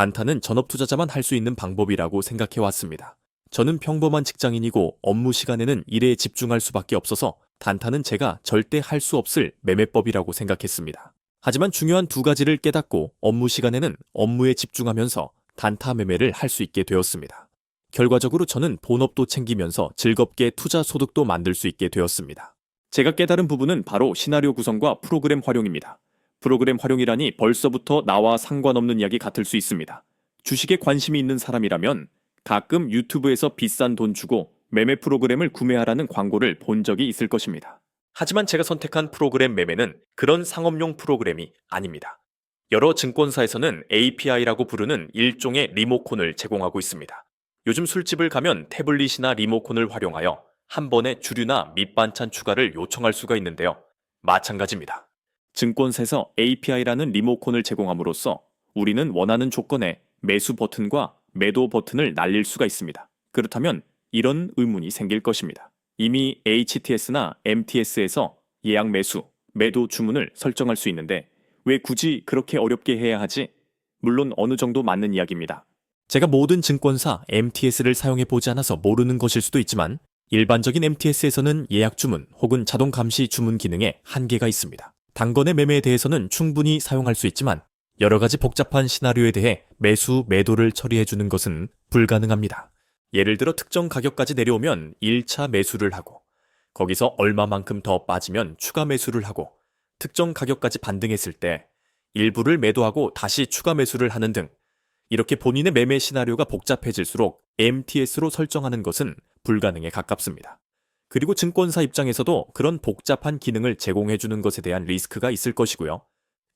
단타는 전업 투자자만 할 수 있는 방법이라고 생각해 왔습니다. 저는 평범한 직장인이고 업무 시간에는 일에 집중할 수밖에 없어서 단타는 제가 절대 할 수 없을 매매법이라고 생각했습니다. 하지만 중요한 두 가지를 깨닫고 업무 시간에는 업무에 집중하면서 단타 매매를 할 수 있게 되었습니다. 결과적으로 저는 본업도 챙기면서 즐겁게 투자 소득도 만들 수 있게 되었습니다. 제가 깨달은 부분은 바로 시나리오 구성과 프로그램 활용입니다. 프로그램 활용이라니 벌써부터 나와 상관없는 이야기 같을 수 있습니다. 주식에 관심이 있는 사람이라면 가끔 유튜브에서 비싼 돈 주고 매매 프로그램을 구매하라는 광고를 본 적이 있을 것입니다. 하지만 제가 선택한 프로그램 매매는 그런 상업용 프로그램이 아닙니다. 여러 증권사에서는 API라고 부르는 일종의 리모콘을 제공하고 있습니다. 요즘 술집을 가면 태블릿이나 리모콘을 활용하여 한 번에 주류나 밑반찬 추가를 요청할 수가 있는데요. 마찬가지입니다. 증권사에서 API라는 리모콘을 제공함으로써 우리는 원하는 조건에 매수 버튼과 매도 버튼을 날릴 수가 있습니다. 그렇다면 이런 의문이 생길 것입니다. 이미 HTS나 MTS에서 예약 매수, 매도 주문을 설정할 수 있는데 왜 굳이 그렇게 어렵게 해야 하지? 물론 어느 정도 맞는 이야기입니다. 제가 모든 증권사 MTS를 사용해 보지 않아서 모르는 것일 수도 있지만 일반적인 MTS에서는 예약 주문 혹은 자동 감시 주문 기능에 한계가 있습니다. 단건의 매매에 대해서는 충분히 사용할 수 있지만 여러 가지 복잡한 시나리오에 대해 매수, 매도를 처리해 주는 것은 불가능합니다. 예를 들어 특정 가격까지 내려오면 1차 매수를 하고 거기서 얼마만큼 더 빠지면 추가 매수를 하고 특정 가격까지 반등했을 때 일부를 매도하고 다시 추가 매수를 하는 등 이렇게 본인의 매매 시나리오가 복잡해질수록 MTS로 설정하는 것은 불가능에 가깝습니다. 그리고 증권사 입장에서도 그런 복잡한 기능을 제공해 주는 것에 대한 리스크가 있을 것이고요.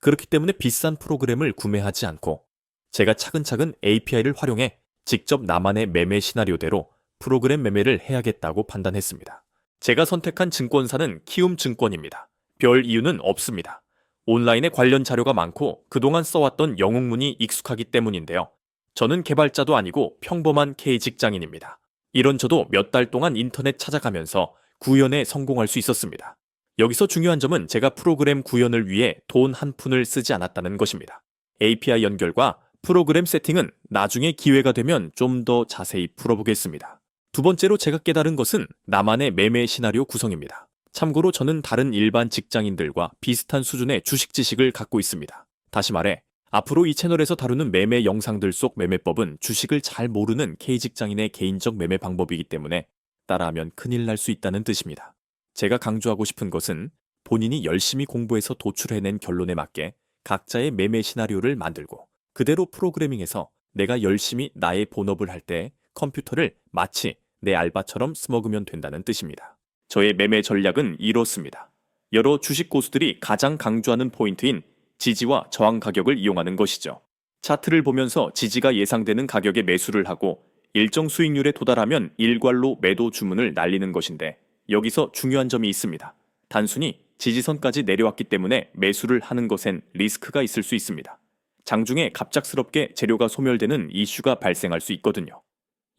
그렇기 때문에 비싼 프로그램을 구매하지 않고 제가 차근차근 API를 활용해 직접 나만의 매매 시나리오대로 프로그램 매매를 해야겠다고 판단했습니다. 제가 선택한 증권사는 키움 증권입니다. 별 이유는 없습니다. 온라인에 관련 자료가 많고 그동안 써왔던 영웅문이 익숙하기 때문인데요. 저는 개발자도 아니고 평범한 K 직장인입니다. 이런 저도 몇 달 동안 인터넷 찾아가면서 구현에 성공할 수 있었습니다. 여기서 중요한 점은 제가 프로그램 구현을 위해 돈 한 푼을 쓰지 않았다는 것입니다. API 연결과 프로그램 세팅은 나중에 기회가 되면 좀 더 자세히 풀어보겠습니다. 두 번째로 제가 깨달은 것은 나만의 매매 시나리오 구성입니다. 참고로 저는 다른 일반 직장인들과 비슷한 수준의 주식 지식을 갖고 있습니다. 다시 말해, 앞으로 이 채널에서 다루는 매매 영상들 속 매매법은 주식을 잘 모르는 K 직장인의 개인적 매매 방법이기 때문에 따라하면 큰일 날 수 있다는 뜻입니다. 제가 강조하고 싶은 것은 본인이 열심히 공부해서 도출해낸 결론에 맞게 각자의 매매 시나리오를 만들고 그대로 프로그래밍해서 내가 열심히 나의 본업을 할 때 컴퓨터를 마치 내 알바처럼 쓰먹으면 된다는 뜻입니다. 저의 매매 전략은 이렇습니다. 여러 주식 고수들이 가장 강조하는 포인트인 지지와 저항 가격을 이용하는 것이죠. 차트를 보면서 지지가 예상되는 가격에 매수를 하고 일정 수익률에 도달하면 일괄로 매도 주문을 날리는 것인데 여기서 중요한 점이 있습니다. 단순히 지지선까지 내려왔기 때문에 매수를 하는 것엔 리스크가 있을 수 있습니다. 장중에 갑작스럽게 재료가 소멸되는 이슈가 발생할 수 있거든요.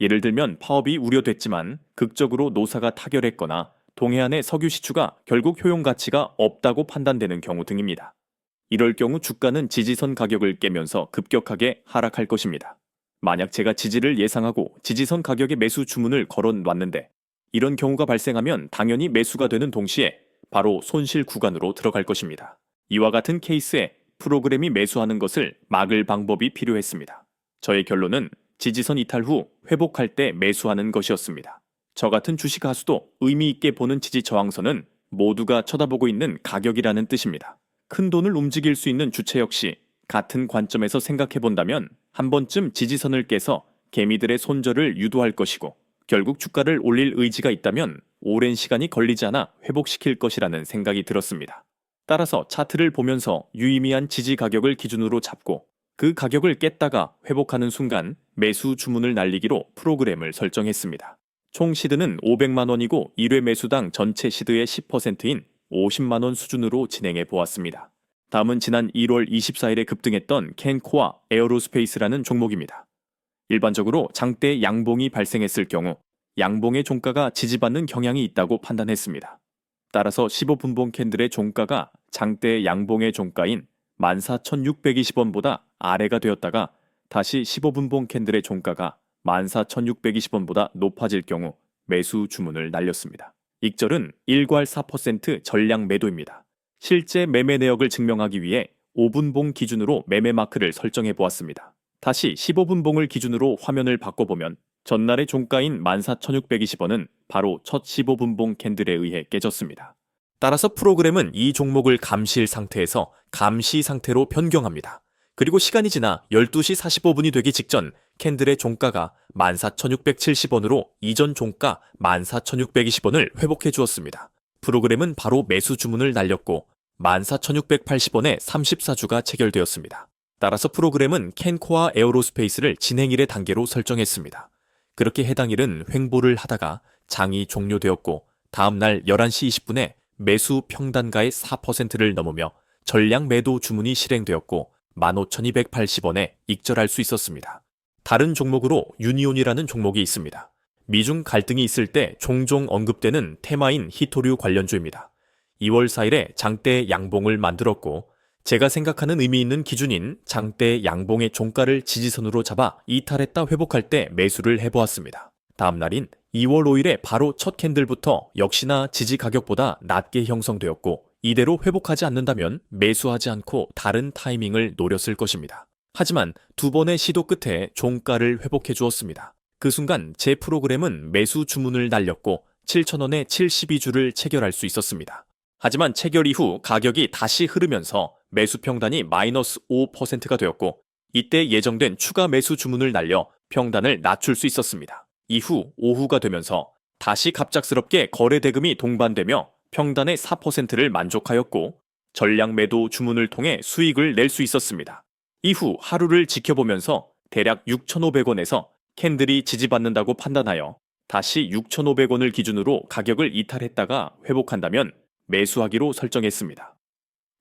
예를 들면 파업이 우려됐지만 극적으로 노사가 타결했거나 동해안의 석유 시추가 결국 효용 가치가 없다고 판단되는 경우 등입니다. 이럴 경우 주가는 지지선 가격을 깨면서 급격하게 하락할 것입니다. 만약 제가 지지를 예상하고 지지선 가격의 매수 주문을 걸어 놨는데 이런 경우가 발생하면 당연히 매수가 되는 동시에 바로 손실 구간으로 들어갈 것입니다. 이와 같은 케이스에 프로그램이 매수하는 것을 막을 방법이 필요했습니다. 저의 결론은 지지선 이탈 후 회복할 때 매수하는 것이었습니다. 저 같은 주식 가수도 의미 있게 보는 지지 저항선은 모두가 쳐다보고 있는 가격이라는 뜻입니다. 큰 돈을 움직일 수 있는 주체 역시 같은 관점에서 생각해 본다면 한 번쯤 지지선을 깨서 개미들의 손절을 유도할 것이고 결국 주가를 올릴 의지가 있다면 오랜 시간이 걸리지 않아 회복시킬 것이라는 생각이 들었습니다. 따라서 차트를 보면서 유의미한 지지 가격을 기준으로 잡고 그 가격을 깼다가 회복하는 순간 매수 주문을 날리기로 프로그램을 설정했습니다. 총 시드는 500만 원이고 1회 매수당 전체 시드의 10%인 50만 원 수준으로 진행해 보았습니다. 다음은 지난 1월 24일에 급등했던 캔코아 에어로스페이스라는 종목입니다. 일반적으로 장대 양봉이 발생했을 경우 양봉의 종가가 지지받는 경향이 있다고 판단했습니다. 따라서 15분봉 캔들의 종가가 장대 양봉의 종가인 14,620원보다 아래가 되었다가 다시 15분봉 캔들의 종가가 14,620원보다 높아질 경우 매수 주문을 날렸습니다. 익절은 1괄 4% 전량 매도입니다. 실제 매매 내역을 증명하기 위해 5분봉 기준으로 매매 마크를 설정해 보았습니다. 다시 15분봉을 기준으로 화면을 바꿔보면 전날의 종가인 14,620원은 바로 첫 15분봉 캔들에 의해 깨졌습니다. 따라서 프로그램은 이 종목을 감시일 상태에서 감시 상태로 변경합니다. 그리고 시간이 지나 12시 45분이 되기 직전 캔들의 종가가 14,670원으로 이전 종가 14,620원을 회복해 주었습니다. 프로그램은 바로 매수 주문을 날렸고 14,680원에 34주가 체결되었습니다. 따라서 프로그램은 캔코아 에어로스페이스를 진행일의 단계로 설정했습니다. 그렇게 해당 일은 횡보를 하다가 장이 종료되었고 다음날 11시 20분에 매수 평단가의 4%를 넘으며 전량 매도 주문이 실행되었고 15,280원에 익절할 수 있었습니다. 다른 종목으로 유니온이라는 종목이 있습니다. 미중 갈등이 있을 때 종종 언급되는 테마인 히토류 관련주입니다. 2월 4일에 장대 양봉을 만들었고 제가 생각하는 의미 있는 기준인 장대 양봉의 종가를 지지선으로 잡아 이탈했다 회복할 때 매수를 해보았습니다. 다음 날인 2월 5일에 바로 첫 캔들부터 역시나 지지 가격보다 낮게 형성되었고 이대로 회복하지 않는다면 매수하지 않고 다른 타이밍을 노렸을 것입니다. 하지만 두 번의 시도 끝에 종가를 회복해 주었습니다. 그 순간 제 프로그램은 매수 주문을 날렸고 7,000원에 72주를 체결할 수 있었습니다. 하지만 체결 이후 가격이 다시 흐르면서 매수 평단이 마이너스 5%가 되었고 이때 예정된 추가 매수 주문을 날려 평단을 낮출 수 있었습니다. 이후 오후가 되면서 다시 갑작스럽게 거래 대금이 동반되며 평단의 4%를 만족하였고 전량 매도 주문을 통해 수익을 낼 수 있었습니다. 이후 하루를 지켜보면서 대략 6,500원에서 캔들이 지지받는다고 판단하여 다시 6,500원을 기준으로 가격을 이탈했다가 회복한다면 매수하기로 설정했습니다.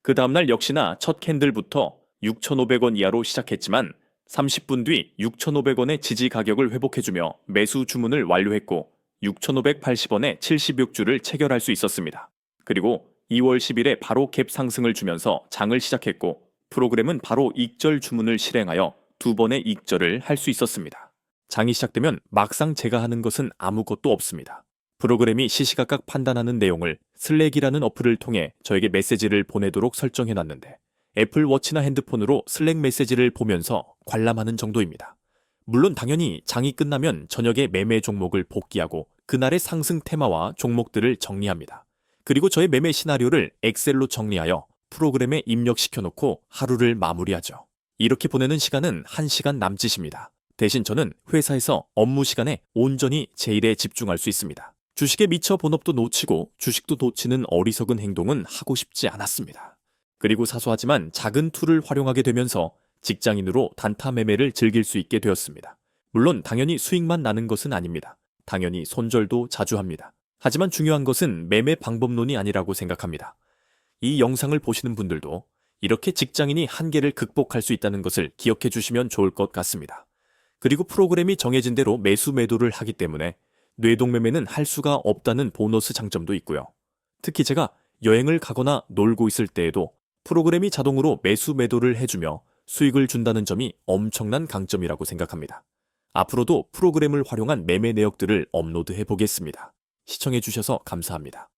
그 다음날 역시나 첫 캔들부터 6,500원 이하로 시작했지만 30분 뒤 6,500원의 지지 가격을 회복해주며 매수 주문을 완료했고 6,580원에 76주를 체결할 수 있었습니다. 그리고 2월 10일에 바로 갭 상승을 주면서 장을 시작했고 프로그램은 바로 익절 주문을 실행하여 두 번의 익절을 할 수 있었습니다. 장이 시작되면 막상 제가 하는 것은 아무것도 없습니다. 프로그램이 시시각각 판단하는 내용을 슬랙이라는 어플을 통해 저에게 메시지를 보내도록 설정해 놨는데 애플 워치나 핸드폰으로 슬랙 메시지를 보면서 관람하는 정도입니다. 물론 당연히 장이 끝나면 저녁에 매매 종목을 복귀하고 그날의 상승 테마와 종목들을 정리합니다. 그리고 저의 매매 시나리오를 엑셀로 정리하여 프로그램에 입력시켜 놓고 하루를 마무리하죠. 이렇게 보내는 시간은 1시간 남짓입니다. 대신 저는 회사에서 업무 시간에 온전히 제 일에 집중할 수 있습니다. 주식에 미처 본업도 놓치고 주식도 놓치는 어리석은 행동은 하고 싶지 않았습니다. 그리고 사소하지만 작은 툴을 활용하게 되면서 직장인으로 단타 매매를 즐길 수 있게 되었습니다. 물론 당연히 수익만 나는 것은 아닙니다. 당연히 손절도 자주 합니다. 하지만 중요한 것은 매매 방법론이 아니라고 생각합니다. 이 영상을 보시는 분들도 이렇게 직장인이 한계를 극복할 수 있다는 것을 기억해 주시면 좋을 것 같습니다. 그리고 프로그램이 정해진 대로 매수 매도를 하기 때문에 뇌동매매는 할 수가 없다는 보너스 장점도 있고요. 특히 제가 여행을 가거나 놀고 있을 때에도 프로그램이 자동으로 매수 매도를 해주며 수익을 준다는 점이 엄청난 강점이라고 생각합니다. 앞으로도 프로그램을 활용한 매매 내역들을 업로드해 보겠습니다. 시청해 주셔서 감사합니다.